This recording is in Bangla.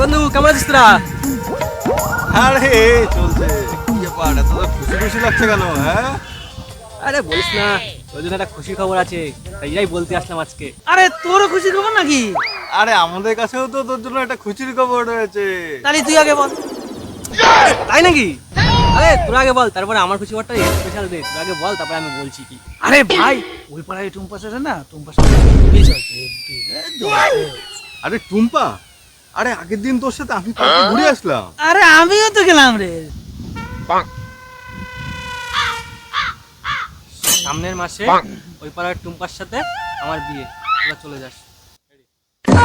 বন্ধু কেমন আছিস তোরা? আরে এই চলছে। কি ব্যাপার এত খুশি খুশি লাগছে কেন হ্যাঁ? আরে বলিস না ওই জন্য একটা খুশি খবর আছে তাই বলতে আসলাম আজকে। আরে তোরও খুশি খবর নাকি? আরে আমাদের কাছেও তো তোর জন্য একটা খুশির খবর রয়েছে। তাহলে তুই আগে বল। তাই নাকি? আরে তোর আগে বল তারপরে আমার খুশি খবরটা স্পেশাল দে তোর আগে বল তারপরে আমি বলছি কি। আরে ভাই ওই পাড়ায় টুম্পা আছে না? চলছে আরে টুম্পা আরে আগের দিন তোর সাথে আমি পার্কে ঘুরে আসলাম। আরে আমিও তো গেলাম রে। সামনের মাসে ওই পাড়ার টুম্পার সাথে আমার বিয়ে। তোরা চলে যাস।